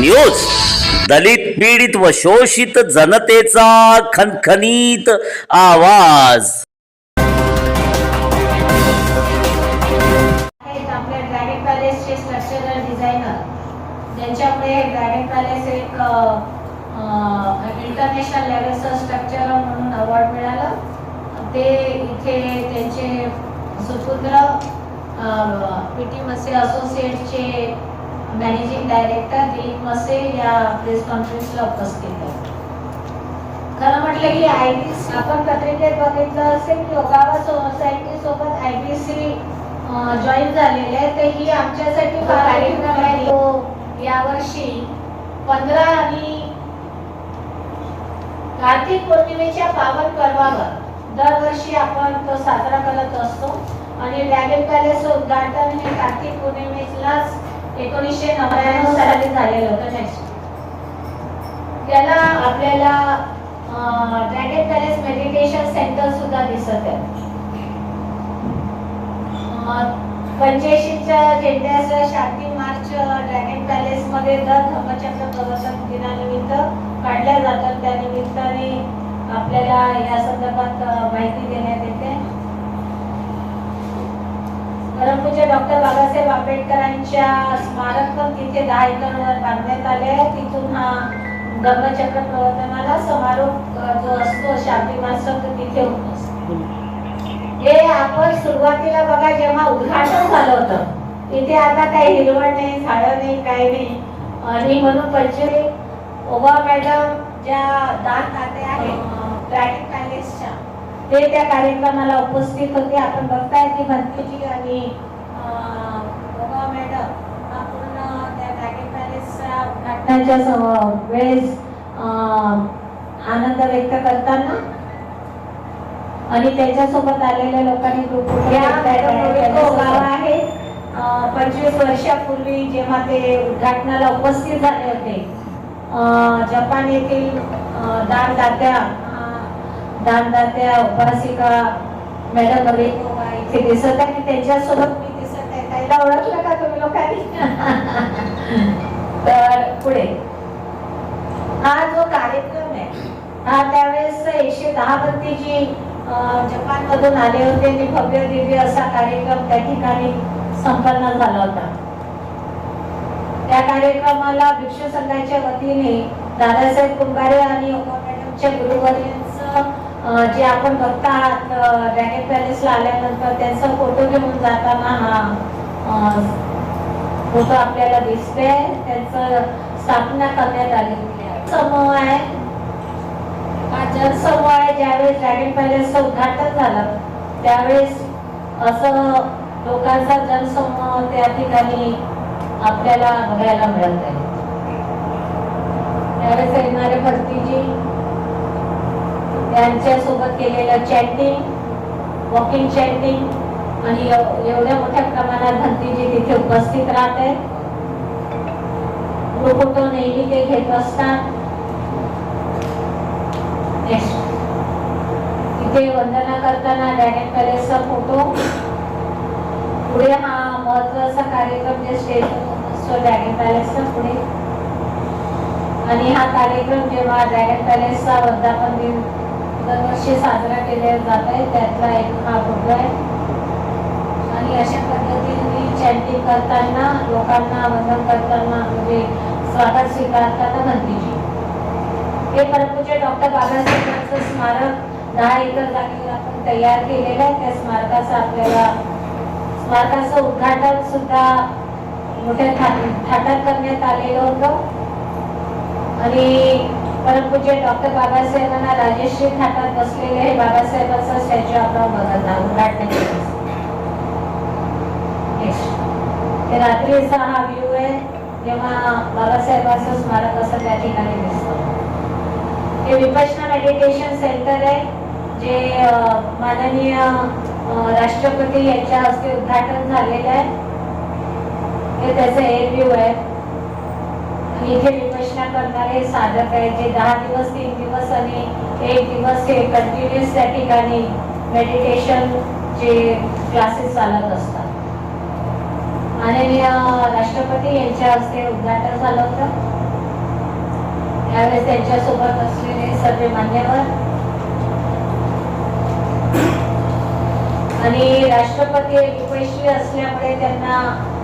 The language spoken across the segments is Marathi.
न्यूज. दलित पीडित व शोषित जनतेचा खनखनीत आवाज. ज्यांच्यामुळे ड्रॅगन पॅलेस एक इंटरनॅशनल लेवलचं स्ट्रक्चर म्हणून अवॉर्ड मिळालं. ते इथे त्यांचे सुपुत्र पी टी मसे असोसिएटचे मॅनेजिंग डायरेक्टर दिलीप मसे या प्रेस कॉन्फरन्सला उपस्थित आहेत खरं म्हटलं की आय टी आपण पत्रिकेत बघितलं असेल की ओगावा सोसायटी सोबत आय बी सी जॉईन झालेले आहे तर ही आमच्यासाठी फार कार्यक्रम आहे. तो यावर्षी पंधरा आणि कार्तिक पौर्णिमेच्या पावन पर्वावर दरवर्षी आपण तो साजरा करत असतो. आणि ड्रॅगन पॅलेसचं उद्घाटन हे कार्तिक पौर्णिमेलाच एकोणीसशे नव्याण्णव साली झालेलं होतं नेक्स्ट त्याला आपल्याला ड्रॅगन पॅलेस मेडिटेशन सेंटर सुद्धा दिसत आहे. पंच्याऐंशीच्या झेंड्याचा शांती मार्च ड्रॅगन पॅलेस मध्ये दर धर्मचक्र प्रवर्तन दिनानिमित्त काढल्या जातात. त्या निमित्ताने आपल्याला या संदर्भात माहिती देण्यात येते. परमपूज्य डॉक्टर बाबासाहेब आंबेडकरांच्या स्मारक पण तिथे दहा एकरवर बांधण्यात आले आहे तिथून हा धर्मचक्र प्रवर्तनाला समारोप जो असतो मार्च तो तिथे होत असतो हे आपण सुरुवातीला बघा जेव्हा उद्घाटन झालं होतं तिथे आता काही हिरवळ नाही झाडं नाही काही नाही. आणि म्हणून पंचवी ओबा मॅडम ज्या दान दाते आहेत ड्रॅगन पॅलेसच्या ते त्या कार्यक्रमाला उपस्थित होते. आपण बघताय की भंतीजी आणि मॅडम आपण त्या पॅलेसच्या उद्घाटनाच्या वेळेस आनंद व्यक्त करताना आणि त्याच्यासोबत आलेल्या लोकांनी ग्रुप गाव आहे. पंचवीस वर्षापूर्वी जेव्हा ते उद्घाटनाला उपस्थित झाले होते अं, जपान येथील अं, दानदात्या अं, दानदात्या उपासिका मॅडम वगैरे इथे दिसत आहे त्यांच्यासोबत मी दिसत आहे. त्याला ओळखलं का तुम्ही लोकांनी. तर पुढे. हा जो कार्यक्रम आहे हा त्यावेळेस एकशे दहा बत्तीची जपान मधून आले होते. आणि भव्य दिव्य असा कार्यक्रम त्या ठिकाणी संपन्न झाला होता. त्या कार्यक्रमाला भिक्षू संघाच्या वतीने दादासाहेब कुंभारे आणि मॅडमच्या गुरुवर्यांचं जे आपण बघता आहात ड्रॅगन पॅलेसला आल्यानंतर त्यांचा फोटो घेऊन जाताना हा फोटो आपल्याला दिसते त्यांचं स्थापना करण्यात आलेली आहे समूह आहे. हा जनसमूह आहे. ज्यावेळेस ड्रॅगन पॅलेसचं उद्घाटन झालं त्यावेळेस असं लोकांचा जनसमूह त्या ठिकाणी आपल्याला बघायला मिळत आहे. त्यावेळेस येणारे भरतीजी त्यांच्यासोबत केलेलं चॅटिंग वॉकिंग चॅटिंग आणि एवढ्या मोठ्या प्रमाणात भरतीजी तिथे उपस्थित राहते. फोटो नेहमी ते घेत असतात. तिथे वंदना करताना डॅनेट पॅलेसचा फोटो पुढे हा महत्त्वाचा कार्यक्रम जे स्टेज असतो ड्रॅगन पॅलेसचा पुढे. आणि हा कार्यक्रम जेव्हा ड्रॅगन पॅलेसचा वर्धापन दिन दरवर्षी साजरा केल्या जात आहे त्यातला एक हा फोटो आहे. आणि अशा पद्धतीने चॅन्टिंग करताना लोकांना वंदन करताना म्हणजे स्वागत स्वीकारताना भंतीजी हे परमपूज्य डॉक्टर बाबासाहेबांचं स्मारक दहा एकर जागेवर आपण तयार केलेलं आहे. त्या स्मारकाचं आपल्याला स्मारकाचं उद्घाटन सुद्धा मोठ्या थाटात करण्यात आलेलं होतं. आणि परमपूज्य डॉक्टर बाबासाहेबांना राजेश्री थाटात बसलेले हे बाबासाहेबांचा स्टॅच्यू आपण बघत आहोत. ते रात्रीचा हा व्ह्यू आहे. जेव्हा बाबासाहेबांचं स्मारक असं त्या ठिकाणी दिसतं. हे विपश्यना मेडिटेशन सेंटर आहे जे माननीय राष्ट्रपती यांच्या हस्ते उद्घाटन झालेलं आहे. हे त्याचं एअर व्ह्यू आहे. आणि इथे प्रार्थना करणारे साधक आहेत जे दहा दिवस तीन दिवस आणि एक दिवस हे कंटिन्युअस त्या ठिकाणी मेडिटेशन चे क्लासेस चालत असतात. माननीय राष्ट्रपती यांच्या हस्ते उद्घाटन झालं होतं. त्यावेळेस त्यांच्यासोबत असलेले सर्व मान्यवर आणि राष्ट्रपती उपस्थित असल्यामुळे त्यांना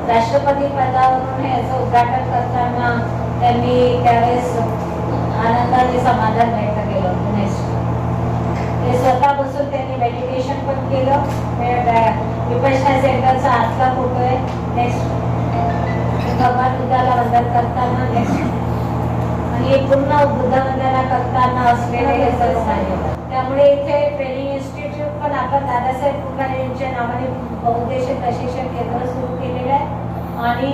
राष्ट्रपती पदावरून हे याचं उद्घाटन करताना त्यांनी त्यावेळेस आनंदाने समाधान व्यक्त केलं नेक्स्ट ते स्वतः बसून त्यांनी मेडिटेशन पण केलं. विपशना सेंटरचा आजचा फोटो आहे. नेक्स्ट भगवान बुद्धाला वंदन करताना नेक्स्ट आणि पूर्ण बुद्ध वंदना करताना असलेले हे त्यामुळे इथे ट्रेनिंग इन्स्टिट्यूट पण आपण दादासाहेब फुकारे यांच्या नावाने बहुउद्देशीय प्रशिक्षण केंद्र सुरू केलेलं आहे. आणि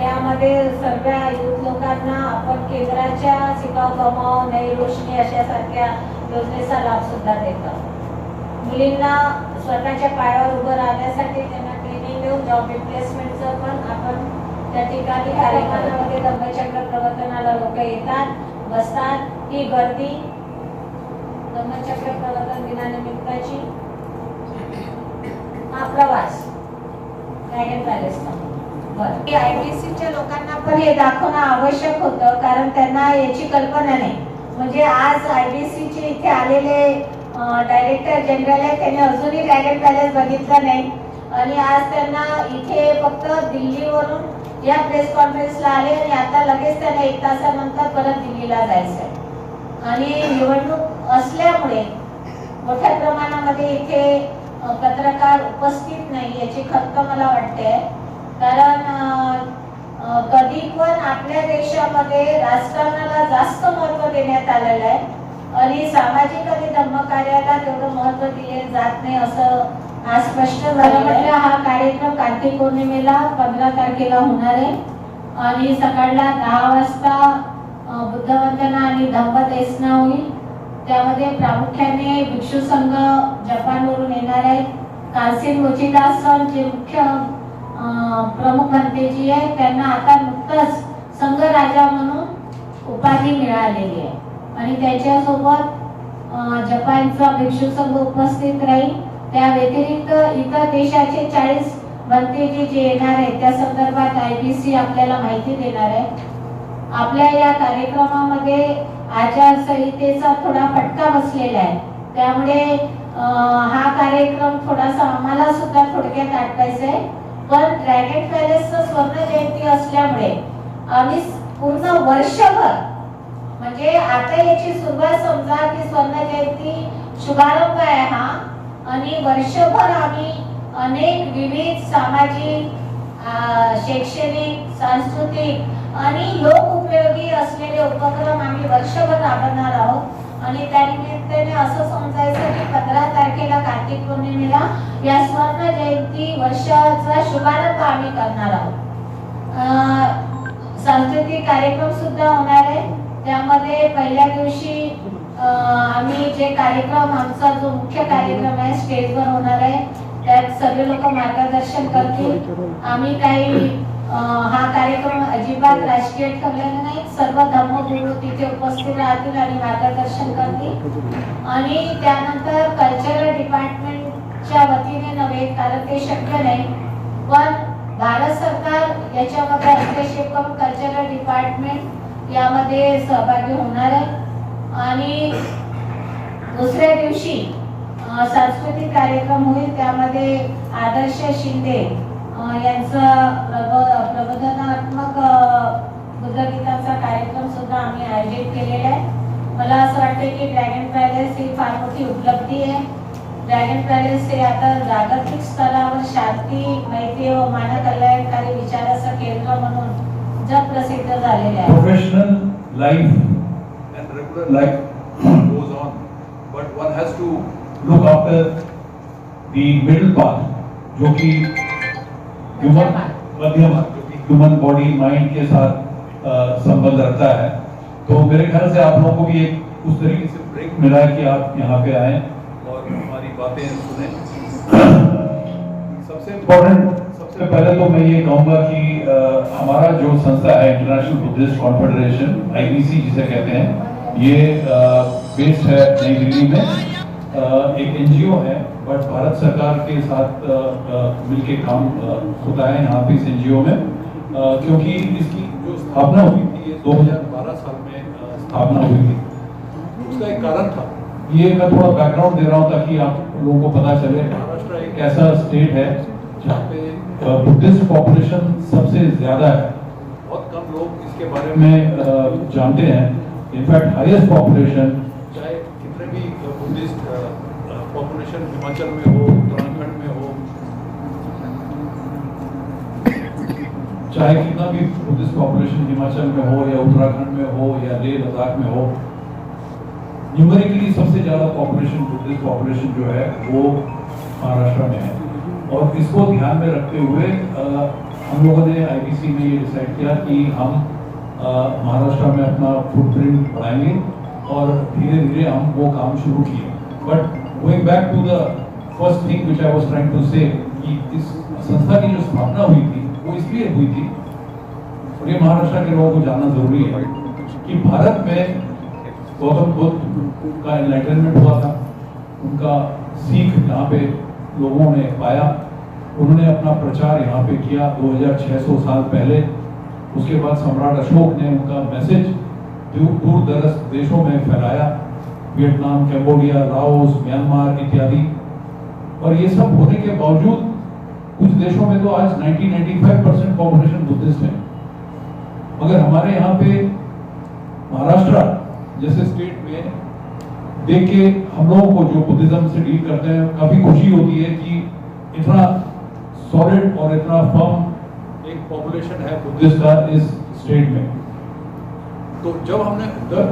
त्यामध्ये सर्व युथ लोकांना आपण केंद्राच्या शिकाव कमाव नई रोशनी अशा सारख्या योजनेचा लाभ सुद्धा देतो. मुलींना स्वतःच्या पायावर उभं राहण्यासाठी त्यांना ट्रेनिंग देऊन जॉब रिप्लेसमेंटचं पण आपण त्या ठिकाणी कार्यक्रमामध्ये धम्मचक्र प्रवर्तनाला लोक येतात बसतात. ही गर्दी धम्मचक्र प्रवर्तन दिनानिमित्ताची हा प्रवास ड्रॅगन पॅलेसचा आयबीसीच्या लोकांना पण हे दाखवणं आवश्यक होतं कारण त्यांना याची कल्पना नाही. म्हणजे आज आयबीसीचे इथे आलेले डायरेक्टर जनरल आहे त्यांनी अजूनही ड्रॅगन पॅलेस बघितलं नाही. आणि आज त्यांना इथे फक्त दिल्लीवरून या प्रेस कॉन्फरन्सला आले आणि आता लगेच त्यांना एक तासानंतर परत दिल्लीला जायचं आहे आणि निवडणूक असल्यामुळे मोठ्या प्रमाणामध्ये इथे पत्रकार उपस्थित नाही याची खंत मला वाटते. कारण कधी पण आपल्या देशामध्ये राजकारणाला जास्त महत्त्व देण्यात आलेलं आहे. आणि सामाजिक आणि धर्मकार्याला तेवढं महत्त्व दिले जात नाही असं आज स्पष्ट झालं म्हटलं हा कार्यक्रम कार्तिक पौर्णिमेला पंधरा तारखेला होणार आहे. आणि सकाळला दहा वाजता बुद्धवंदना आणि धम्मदेसना होईल. त्यामध्ये प्रामुख्याने भिक्षू संघ जपानवरून येणार आहे कालसीन मोचिदासन जे मुख्य प्रमुख प्रमुख जी आहे त्यांना आता नुकतंच संघ राजा म्हणून उपाधी मिळालेली आहे. आणि त्याच्यासोबत जपानचा भिक्षू संघ उपस्थित राहील. त्या व्यतिरिक्त इतर देशाचे चाळीस बंतेजी जे येणार आहेत त्या संदर्भात आय बी सी आपल्याला माहिती देणार आहे आपल्या या कार्यक्रमामध्ये आचारसंहितेचा थोडा फटका बसलेला आहे. त्यामुळे हा कार्यक्रम थोडासा आम्हाला सुद्धा थोडक्यात आटवायचा आहे. पण ड्रॅगन पॅलेसचं स्वर्ण जयंती असल्यामुळे आणि पूर्ण वर्षभर म्हणजे आता याची सुरुवात समजा की स्वर्ण जयंती शुभारंभ आहे हा आणि वर्षभर आम्ही अनेक विविध सामाजिक शैक्षणिक सांस्कृतिक आणि लोक उपयोगी असलेले उपक्रम आम्ही वर्षभर राबवणार आहोत. आणि त्यानिमित्ताने असं समजायचं की पंधरा तारखेला कार्तिक पौर्णिमेला या स्वर्ण जयंती वर्षाचा शुभारंभ आम्ही करणार आहोत. सांस्कृतिक कार्यक्रम सुद्धा होणार आहे. त्यामध्ये पहिल्या दिवशी आम्ही जे कार्यक्रम आमचा जो मुख्य कार्यक्रम आहे स्टेजवर होणार आहे. त्यात सगळे लोक मार्गदर्शन करतील. आम्ही काही हा कार्यक्रम अजिबात राजकीय ठरलेला नाही. सर्व धर्मगुरू तिथे उपस्थित राहतील आणि मार्गदर्शन करतील. आणि त्यानंतर कल्चरल डिपार्टमेंटच्या वतीने नव्हे कारण ते शक्य नाही. पण भारत सरकार याच्यामध्ये हस्तक्षेप करून कल्चरल डिपार्टमेंट यामध्ये सहभागी होणार आहे. आणि दुसऱ्या दिवशी सांस्कृतिक कार्यक्रम होईल त्यामध्ये आदर्श शिंदे यांचं प्रबो- प्रबोधनात्मक बुद्धगीतांचा कार्यक्रम सुद्धा आम्ही आयोजित केलेला आहे. मला असं वाटतं की ड्रॅगन पॅलेस ही फार मोठी उपलब्धी आहे. ड्रॅगन पॅलेस हे आता जागतिक स्तरावर शांती मैत्री व मानकल्याणकारी विचाराचं केंद्र म्हणून जगप्रसिद्ध झालेले आहे. Professional life and regular life goes on, but one has to look after the middle part, जो कि human मध्यम कि human body के साथ संबंध रखता है। तो मेरे ख्याल से आप लोगों को भी एक उस तरीके से ब्रेक मिला कि आप यहाँ पे आए और हमारी बातें सुने। सबसे इम्पोर्टेंट सबसे पहले तो मैं ये कहूँगा कि अ, हमारा जो संस्था है इंटरनेशनल बुद्धिस्ट कॉन्फेडरेशन आईबीसी जिसे कहते हैं ये बेस्ड है नई दिल्ली में। एक एनजीओ है बट भारत सरकार के साथ मिलके काम होता है यहाँ पे इस एनजीओ में। क्योंकि इसकी जो स्थापना हुई थी, ये 2012 साल में स्थापना हुई थी। उसका एक कारण था। ये मैं थोड़ा बैकग्राउंड दे रहा हूँ ताकि आप लोगों को पता चले, महाराष्ट्र एक ऐसा स्टेट है जहाँ पे बुद्धिस्ट पॉपुलेशन सबसे ज़्यादा है। बहुत कम लोग इसके बारे में जानते हैं। इनफैक्ट हाईएस्ट पॉपुलेशन चाहे कितने भी बुद्धिस्ट पॉपुलेशन हिमाचल में हो उत्तराखंड में हो। चाहे कितना भी बुद्धिस्ट पॉपुलेशन हिमाचल में हो या उत्तराखंड में हो या लेह लद्दाख में हो न्यूमेरिकली सबसे ज़्यादा पॉपुलेशन बुद्धिस्ट पॉपुलेशन जो है वो महाराष्ट्र में है। और इसको ध्यान में रखते हुए अ, हम लोगों ने आईबीसी में ये डिसाइड किया कि हम महाराष्ट्र में अपना फुटप्रिंट बढ़ाएँगे और धीरे धीरे हम वो काम शुरू किए। But going back to the first thing which I was trying to से कि इस संस्था की जो स्थापना हुई थी, वो इसलिए हुई थी, और ये महाराष्ट्र के लोगों को जानना ज़रूरी है कि भारत में गौतम बुद्ध का एनलाइटनमेंट हुआ था, उनका सीख यहाँ पे लोगों ने पाया, उन्होंने अपना प्रचार यहाँ पे किया 2600 साल पहले, उसके बाद सम्राट अशोक ने उनका मैसेज दूर दूर दरस देशों में फैलाया, वियतनाम, कैम्बोडिया, लाओस, म्यांमार इत्यादि। और ये सब होने के बावजूद कुछ देशों में तो आज 90-95 परसेंट पॉपुलेशन बुद्धिस्ट है। मगर हमारे यहाँ पे महाराष्ट्र जैसे स्टेट में देख के हम लोगों को जो बुद्धिज्म से डील करते हैं, काफ़ी खुशी होती है कि इतना सॉलिड और इतना फर्म एक पॉपुलेशन है बुद्धिस्ट का इस स्टेट में। तो जब हमने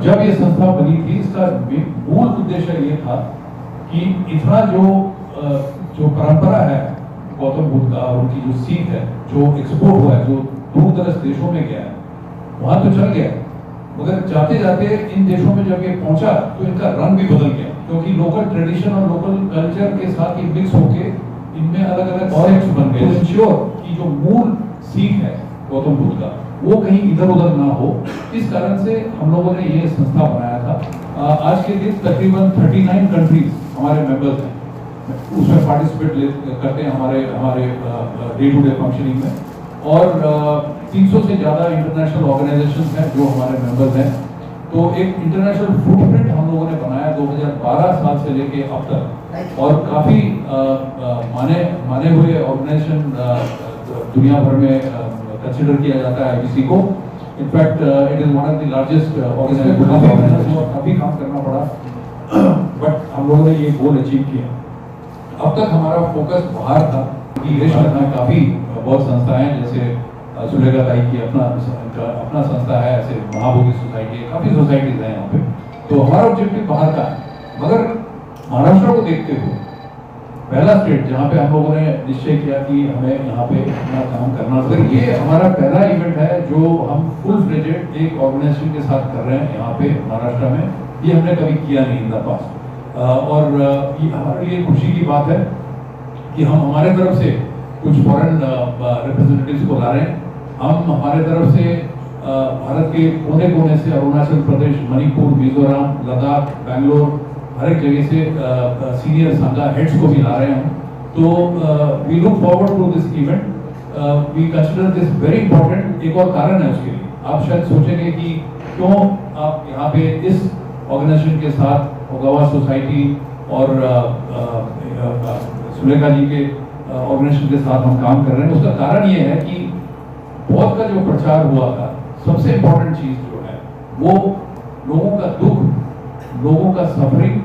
जब ये संस्था बनी थी, इसका मूल उद्देश्य ये था कि इतना जो जो परंपरा है गौतम बुद्ध का और उनकी जो सीख है जो एक्सपोर्ट हुआ है जो दूर दराज देशों में गया है वहाँ तो चल गया। मगर जाते जाते इन देशों में जब ये पहुँचा तो इनका रंग भी बदल गया क्योंकि लोकल ट्रेडिशन और लोकल कल्चर के साथ ये मिक्स होके इनमें अलग अलग ऑरेंज बन गए। इंश्योर कि जो मूल सीख है गौतम बुद्ध का वो कहीं इधर उधर ना हो। इस कारण से हम लोगों ने ये संस्था बनाया था। आज के दिन तकरीबन 39 कंट्रीज़ हमारे मेंबर्स हैं। उसमें पार्टिसिपेट करते हैं हमारे हमारे डे टू डे फंक्शनिंग में। और तीन सौ से ज़्यादा इंटरनेशनल ऑर्गेनाइजेशन हैं जो हमारे मेंबर्स हैं। तो एक इंटरनेशनल फुटप्रिंट हम लोगों ने बनाया 2012 साल से लेके अब तक। और काफ़ी माने माने हुए ऑर्गेनाइजेशन दुनिया भर में कंसिडर किया जाता है आईबीसी को। In fact it is one of the largest organization काफ़ी काम करना पड़ा। बट हम लोगों ने ये गोल अचीव किया। अब तक हमारा फोकस बाहर था। कि देश में काफ़ी बहुत संस्थाएँ हैं जैसे सुलेखा ताई की अपना अपना संस्था है ऐसे महाबोधि सोसाइटी है काफ़ी सोसाइटीज हैं यहाँ पे। तो हमारा ऑब्जेक्टिव बाहर का है। मगर महाराष्ट्र को देखते हुए पहला स्टेट जहाँ पे हम लोगों ने निश्चय किया कि हमें यहाँ पे अपना काम करना मगर ये हमारा पहला इवेंट है जो हम फुल फ्लेजेड एक ऑर्गेनाइजेशन के साथ कर रहे हैं यहाँ पे महाराष्ट्र में। ये हमने कभी किया नहीं इन द पास्ट और ये हमारे लिए खुशी की बात है कि हम हमारे तरफ़ से कुछ फॉरेन रिप्रेजेंटेटिव्स को ला रहे हैं। हम हमारे तरफ़ से भारत के कोने कोने से अरुणाचल प्रदेश, मणिपुर, मिजोरम, लद्दाख, बैंगलोर, हर एक जगह से सीनियर संघा हेड्स को भी ला रहे हैं तो we look forward to this event we consider this very important एक और कारण है उसके लिए। आप शायद सोचेंगे कि क्यों आप यहाँ पे इस ऑर्गेनाइजेशन के साथ ओगावा सोसाइटी और सुलेखा जी के ऑर्गेनाइजेशन के साथ हम काम कर रहे हैं। उसका कारण ये है कि बौद्ध का जो प्रचार हुआ था, सबसे इम्पोर्टेंट चीज़ जो है, वो लोगों का दुख, लोगों का सफरिंग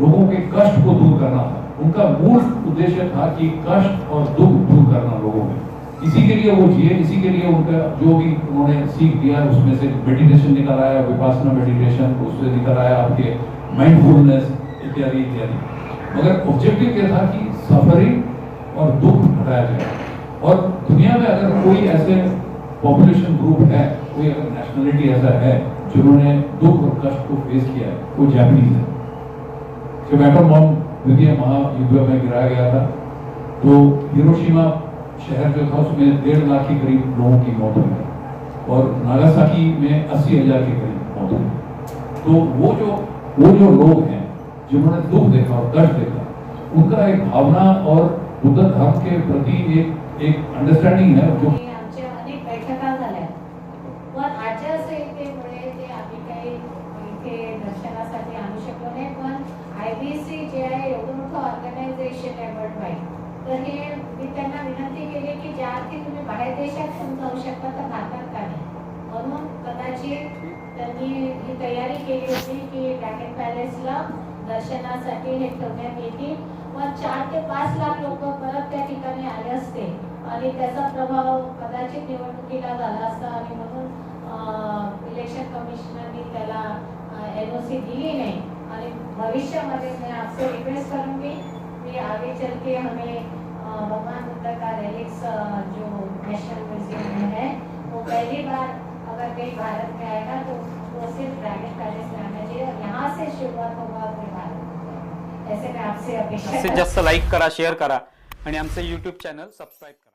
लोगों के कष्ट को दूर करना था। उनका मूल उद्देश्य था कि कष्ट और दुख दूर करना लोगों में। इसी के लिए वो जिए, इसी के लिए उनका जो भी उन्होंने सीख दिया, उसमें से मेडिटेशन निकल आया, विपासना मेडिटेशन उससे निकल आया आपके माइंडफुलनेस इत्यादि इत्यादि। मगर ऑब्जेक्टिव क्या था कि सफरिंग और दुख हटाया जाए। और दुनिया में अगर कोई ऐसे पॉपुलेशन ग्रुप है, कोई अगर नेशनलिटी ऐसा है, जिन्होंने दुख और कष्ट को फेस किया है, वो जापानीज है। जब एटम बॉम्ब द्वितीय महायुद्ध में गिराया गया था तो हिरोशिमा शहर जो था, उसमें डेढ़ लाख के करीब लोगों की मौत हुई। और नागासाकी में अस्सी हज़ार के करीब मौत हुई। तो वो जो वो जो लोग हैं जिन्होंने दुख देखा और दर्द देखा उनका एक भावना और बुद्ध धर्म के प्रति एक एक अंडरस्टैंडिंग है जो आणि त्याचा प्रभाव कदाचित निवडणुकीला झाला असता आणि म्हणून इलेक्शन कमिशनरनी त्याला एन ओ सी दिली नाही. आणि भविष्यामध्ये मैं आपसे रिक्वेस्ट करूँगी कि आगे चल के हमें भगवान बुद्ध का रेलिक्स जो नेशनल म्यूज़ियम में है वो पहली बार अगर कहीं भारत में आएगा तो वो सिर्फ़ ड्रैगन पैलेस में आना चाहिए और यहाँ से शुरुआत होगा अपने भारत ऐसे मैं आपसे अपेक्षा जास्त लाईक करा शेअर करा आणि आमचं यूट्यूब चॅनल सबस्क्राईब करा।